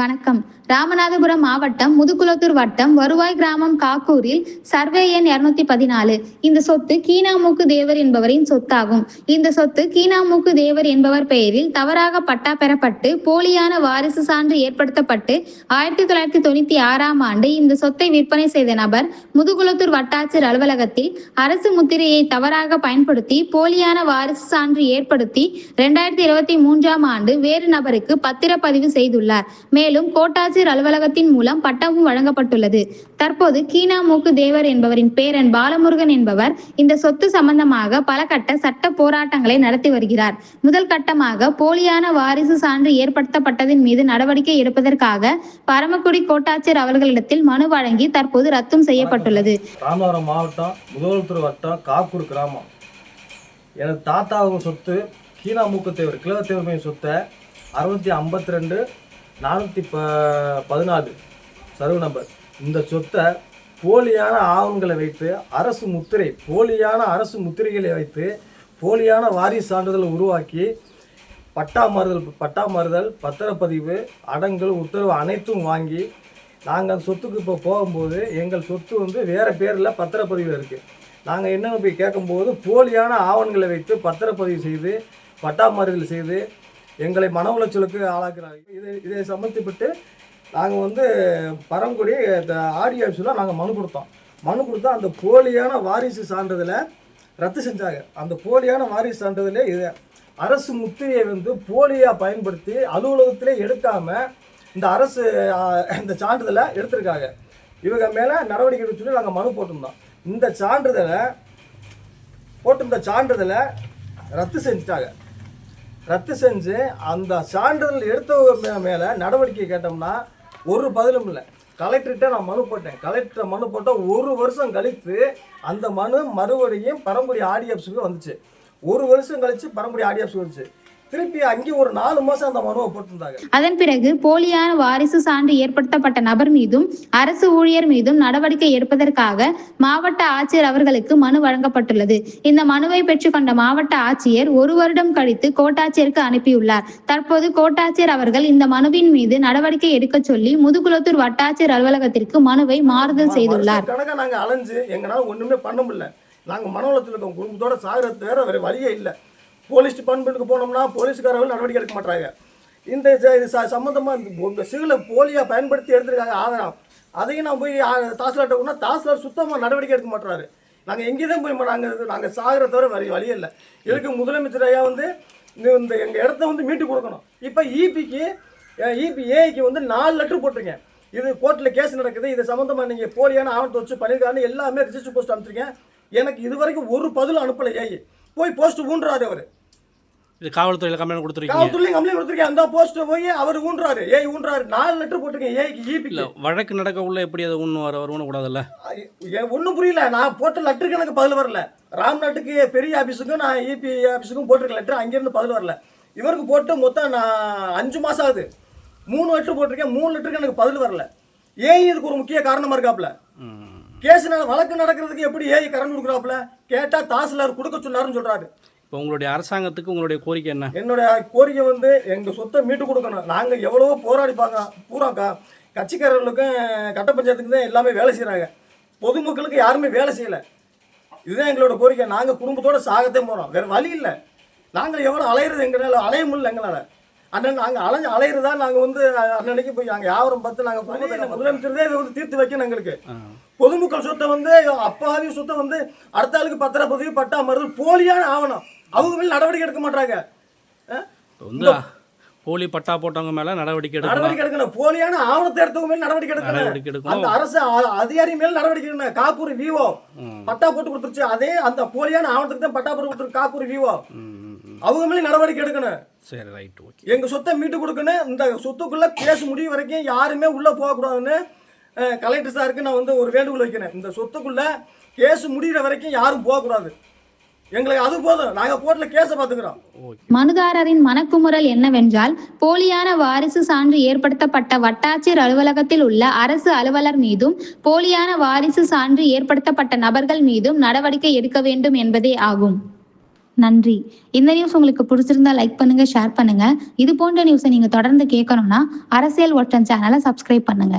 வணக்கம். ராமநாதபுரம் மாவட்டம் முதுகுளத்தூர் வட்டம் வருவாய் கிராமம் காக்கூரில் சர்வே எண் இருநூத்தி பதினாலு. இந்த சொத்து கீனாமூக்கு தேவர் என்பவரின் சொத்தாகும். இந்த சொத்து கீனாமூக்கு தேவர் என்பவர் பெயரில் தவறாக பட்டா பெறப்பட்டு போலியான வாரிசு சான்று ஏற்படுத்தப்பட்டு ஆயிரத்தி தொள்ளாயிரத்தி தொண்ணூத்தி ஆறாம் ஆண்டு இந்த சொத்தை விற்பனை செய்த நபர் முதுகுளத்தூர் வட்டாட்சியர் அலுவலகத்தில் அரசு முத்திரையை தவறாக பயன்படுத்தி போலியான வாரிசு சான்று ஏற்படுத்தி இரண்டாயிரத்தி இருபத்தி மூன்றாம் ஆண்டு வேறு நபருக்கு பத்திரப்பதிவு செய்துள்ளார். மேலும் மேலும் கோட்டாட்சியர் அலுவலகத்தின் மூலம் பட்டமும் வழங்கப்பட்டுள்ளது. தற்போது கீனாமூக்கு தேவர் என்பவரின் பேரன் பாலமுருகன் என்பவர் இந்த சொத்து சம்பந்தமாக பல கட்ட சட்ட போராட்டங்களை நடத்தி வருகிறார். முதல் கட்டமாக போலியான வாரிசு சான்று ஏற்படுத்தப்பட்டதன் மீது நடவடிக்கை எடுப்பதற்காக பரமக்குடி கோட்டாட்சியர் அவர்களிடத்தில் மனு வழங்கி தற்போது ரத்தும் செய்யப்பட்டுள்ளது. ராமநாதபுரம் மாவட்டம் முதலத்தூர் வட்டம் காக்கூர் கிராமம். எனது தாத்தாவும் சொத்து கீனா மூக்கத்தேவர் கிழவத்தேவர்மையின் சொத்தை அறுபத்தி ஐம்பத்தி ரெண்டு நானூற்றி ப பதினாலு சர்வ நம்பர். இந்த சொத்தை போலியான ஆவணங்களை வைத்து அரசு முத்திரை போலியான அரசு முத்திரைகளை வைத்து போலியான வாரிசு சான்றிதழ் உருவாக்கி பட்டா மாறுதல் பட்டா மாறுதல் பத்திரப்பதிவு அடங்கல் உத்தரவு அனைத்தும் வாங்கி நாங்கள் அந்த சொத்துக்கு இப்போ போகும்போது எங்கள் சொத்து வந்து வேறு பேரில் பத்திரப்பதிவு இருக்குது நாங்கள் என்னென்னு போய் கேட்கும்போது போலியான ஆவணங்களை வைத்து பத்திரப்பதிவு செய்து பட்டா மாறுதல் செய்து எங்களை மன உளைச்சலுக்கு ஆளாக்குறாங்க. இதை இதை சம்மந்தப்பட்டு நாங்கள் வந்து பரங்குடி ஆடி ஆஃபீஸில் நாங்கள் மனு கொடுத்தோம். மனு கொடுத்தா அந்த போலியான வாரிசு சான்றிதழை ரத்து செஞ்சாங்க. அந்த போலியான வாரிசு சான்றிதழே இது அரசு முத்திரையை வந்து போலியாக பயன்படுத்தி அலுவலகத்திலே எடுக்காமல் இந்த அரசு இந்த சான்றிதழை எடுத்திருக்காங்க. இவங்க மேலே நடவடிக்கை எடுக்க சொல்லி நாங்கள் மனு போட்டிருந்தோம். இந்த சான்றிதழை போட்டிருந்த சான்றிதழை ரத்து செஞ்சுட்டாங்க. ரத்து செஞ்சு அந்த சான்றிதழ் எடுத்தவங்க மேலே நடவடிக்கை கேட்டோம்னா ஒரு பதிலும் இல்லை. கலெக்டர்கிட்ட நான் மனு போட்டேன். கலெக்டர் மனு போட்டால் ஒரு வருஷம் கழித்து அந்த மனு மறுபடியும் பரம்புரி ஆடிஎஃப்ஸுக்கு வந்துச்சு. ஒரு வருஷம் கழிச்சு பரம்புரி ஆடிஎஃப்ஸுக்கு வந்துச்சு. திருப்பி அங்கே ஒரு நாலு மாதம் அந்த மனுவை போட்டிருந்தாங்க. அதன் பிறகு போலியான வாரிசு சான்று ஏற்படுத்தப்பட்ட நபர் மீதும் அரசு ஊழியர் மீதும் நடவடிக்கை எடுப்பதற்காக மாவட்ட ஆட்சியர் அவர்களுக்கு மனு வழங்கப்பட்டுள்ளது. இந்த மனுவை பெற்றுக்கொண்ட மாவட்ட ஆட்சியர் ஒரு வருடம் கழித்து கோட்டாட்சியருக்கு அனுப்பியுள்ளார். தற்போது கோட்டாட்சியர் அவர்கள் இந்த மனுவின் மீது நடவடிக்கை எடுக்கச் சொல்லி முதுகுளத்தூர் வட்டாட்சியர் அலுவலகத்திற்கு மனுவை மாறுதல் செய்துள்ளார். கணக்காக நாங்கள் அலைஞ்சு எங்களால் ஒன்றுமே பண்ண முடியல. நாங்கள் மனவளத்தில் இருக்கோம். குடும்பத்தோட சாகிறது வேற வேறு வழியே இல்லை. போலீஸ் டிபார்ட்மெண்ட்டுக்கு போனோம்னா போலீஸ்காரர்கள் நடவடிக்கை எடுக்க மாட்டாங்க இந்த ச- இது சம்மந்தமாக இந்த சிவிலை போலியாக பயன்படுத்தி எடுத்திருக்காங்க ஆதாரம் அதையும் நான் போய் தாசிலாட்ட போனால் தாசிலார் சுத்தமாக நடவடிக்கை எடுக்க மாட்டுறாரு நாங்கள் எங்கே தான் போய் நாங்கள் நாங்கள் சாகிற தவிர வழி வழியே இல்லை. இதுக்கு முதலமைச்சர் ஐயா வந்து இந்த இந்த எங்கள் இடத்த வந்து மீட்டு கொடுக்கணும். இப்போ இபிக்கு இபி ஏஐக்கு வந்து நாலு லெட்ரு போட்டிருக்கேன் இது கோர்ட்டில் கேஸ் நடக்குது. இது சம்மந்தமாக நீங்கள் போலியான ஆவணத்தை வச்சு பண்ணியிருக்காருன்னு எல்லாமே ரிஜிஸ்டர் போஸ்ட் அனுப்பிச்சிருக்கேன். எனக்கு இது வரைக்கும் ஒரு பதில் அனுப்பலை ஏஐ. போய் போஸ்ட் ஊன்றாரு அவர். இது காவல்துறையில் கம்ப்ளைண்ட் கொடுத்துருக்கீங்க. காவல்துறையும் கம்ப்ளைண்ட் கொடுத்துருக்கேன். அந்த போஸ்ட் போய் அவர் ஊன்றாரு. ஏய் ஊன்றாரு. நாலு லெட்டர் போட்டிருக்கேன். ஏஐக்கு இல்லை இபிக்கு வழக்கு நடக்க உள்ள எப்படி அதை ஒன்று வர வருவணும் கூடாதுல்ல ஒன்றும் புரியல. நான் போட்ட லெட்டருக்கு எனக்கு பதில் வரல. ராம்நாட்டுக்கு பெரிய ஆஃபீஸுக்கும் நான் இபி ஆஃபீஸுக்கும் போட்டிருக்க லெட்டர் அங்கேருந்து பதில் வரல. இவருக்கு போட்டு மொத்தம் நான் அஞ்சு மாதம் ஆகுது. மூணு லெட்டர் போட்டிருக்கேன். மூணு லெட்டருக்கு எனக்கு பதில் வரல. ஏன் இதுக்கு ஒரு முக்கிய காரணமாக இருக்காப்புல. கேஸ் வழக்கு நடக்கிறதுக்கு எப்படி ஏஐ கரண்ட் கொடுக்குறாப்புல? கேட்டால் தாசில்தார் கொடுக்க சொன்னாருன்னு சொல்கிறாரு இப்போ உங்களுடைய அரசாங்கத்துக்கு உங்களுடைய கோரிக்கை என்ன? என்னுடைய கோரிக்கை வந்து எங்கள் சொத்தை மீட்டு கொடுக்கணும். நாங்கள் எவ்வளவோ போராடி பார்க்கலாம் பூரா க கட்சிக்காரர்களுக்கும் கட்ட பஞ்சாயத்துக்கு தான் எல்லாமே வேலை செய்கிறாங்க பொதுமக்களுக்கு யாருமே வேலை செய்யலை. இதுதான் எங்களோட கோரிக்கை. நாங்கள் குடும்பத்தோட சாகத்தே போகிறோம் வேறு வழி இல்லை. நாங்கள் எவ்வளோ அலையிறது எங்களால்? அலைய முடியல எங்களால். அண்ணன் நாங்கள் அலைஞ்சு அலையிறதா நாங்கள் வந்து அன்னன்னைக்கு போய் நாங்கள் யாவரம் பார்த்து நாங்கள் முதலமைச்சர் தான் இதை வந்து தீர்த்து வைக்கணும் எங்களுக்கு. பொதுமக்கள் சொத்தை வந்து அப்பாவி சொத்தை வந்து அடுத்த ஆளுக்கு பத்திரப்பதிவு பட்டா மறுதல் போலியான ஆவணம். அவங்க மேல நடவடிக்கை எடுக்க மாட்டாங்க. போலி பட்டா போட்டவங்க மேலே நடவடிக்கை எடுக்கணும். நடவடிக்கை எடுக்கணும். போலியான ஆவணத்தை எடுத்தவங்க மேல நடவடிக்கை எடுக்கணும். நடவடிக்கை எடுக்கணும். அந்த அரசு அதிகாரி மேல நடவடிக்கை எடுக்கணும். காக்கூர் விவோ. பட்டா போட்டு கொடுத்துருச்சு. அதே அந்த போலியான ஆவணத்துக்கு தான் பட்டா போட்டு கொடுத்துருக்கு. காக்கூர் விவோ. அவங்க மேல நடவடிக்கை எடுக்கணும். சரி ரைட் ஓகே எங்க சொத்தை மீட்டு கொடுக்கணும் இந்த சொத்துக்குள்ள கேஸ் முடியும் வரைக்கும் யாருமே உள்ள போகக்கூடாதுன்னு கலெக்டர் சாருக்கு நான் வந்து ஒரு வேண்டுகோள் வைக்கிறேன். இந்த சொத்துக்குள்ள கேஸ் முடிகிற வரைக்கும் யாரும் போகக்கூடாது எங்களுக்கு அது போதும். நாங்க கோர்ட்ல கேஸை பார்த்துக்கிறோம். ஓகே மனுதாரரின் மனக்குமுறல் என்னவென்றால் போலியான வாரிசு சான்று ஏற்படுத்தப்பட்ட வட்டாட்சியர் அலுவலகத்தில் உள்ள அரசு அலுவலர் மீதும் போலியான வாரிசு சான்று ஏற்படுத்தப்பட்ட நபர்கள் மீதும் நடவடிக்கை எடுக்க வேண்டும் என்பதே ஆகும். நன்றி. இந்த நியூஸ் உங்களுக்கு பிடிச்சிருந்தா லைக் பண்ணுங்க ஷேர் பண்ணுங்க. இது போன்ற நியூஸை நீங்க தொடர்ந்து கேட்கணும்னா அரசியல் ஒட்டன் சேனலை சப்ஸ்கிரைப் பண்ணுங்க.